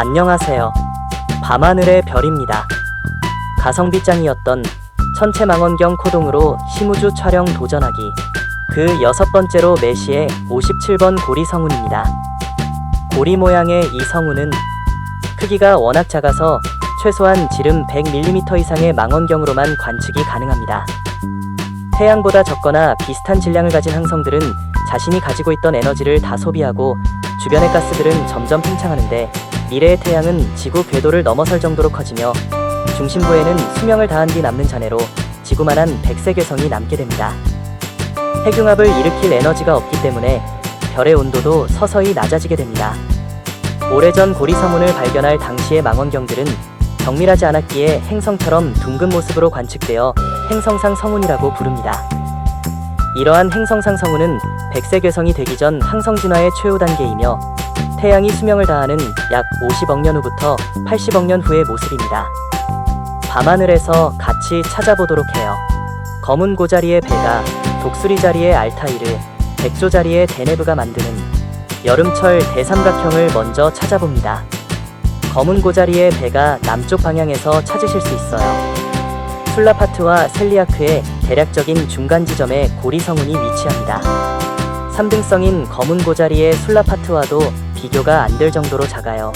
안녕하세요. 밤하늘의 별입니다. 가성비 짱이었던 천체망원경 코동으로 시무주 촬영 도전하기. 그 여섯 번째로 메시의 57번 고리 성운입니다. 고리 모양의 이 성운은 크기가 워낙 작아서 최소한 지름 100mm 이상의 망원경으로만 관측이 가능합니다. 태양보다 적거나 비슷한 질량을 가진 항성들은 자신이 가지고 있던 에너지를 다 소비하고 주변의 가스들은 점점 팽창하는데 미래의 태양은 지구 궤도를 넘어설 정도로 커지며 중심부에는 수명을 다한 뒤 남는 잔해로 지구만한 백세 괴성이 남게 됩니다. 핵융합을 일으킬 에너지가 없기 때문에 별의 온도도 서서히 낮아지게 됩니다. 오래전 고리성운을 발견할 당시의 망원경들은 정밀하지 않았기에 행성처럼 둥근 모습으로 관측되어 행성상 성운이라고 부릅니다. 이러한 행성상 성운은 백세괴성이 되기 전 항성 진화의 최후 단계이며 태양이 수명을 다하는 약 50억 년 후부터 80억 년 후의 모습입니다. 밤하늘에서 같이 찾아보도록 해요. 검은 고자리의 베가, 독수리 자리의 알타이르, 백조 자리의 데네브가 만드는 여름철 대삼각형을 먼저 찾아봅니다. 검은 고자리의 배가 남쪽 방향에서 찾으실 수 있어요. 술라파트와 셀리아크의 대략적인 중간 지점에 고리 성운이 위치합니다. 3등성인 검은 고자리의 술라파트와도 비교가 안 될 정도로 작아요.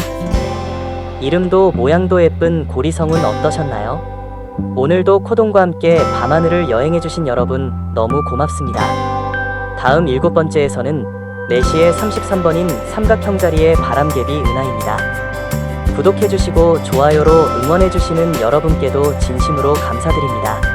이름도 모양도 예쁜 고리 성운 어떠셨나요? 오늘도 코동과 함께 밤하늘을 여행해주신 여러분 너무 고맙습니다. 다음 일곱 번째에서는 4시에 33번인 삼각형 자리의 바람개비 은하입니다. 구독해주시고 좋아요로 응원해주시는 여러분께도 진심으로 감사드립니다.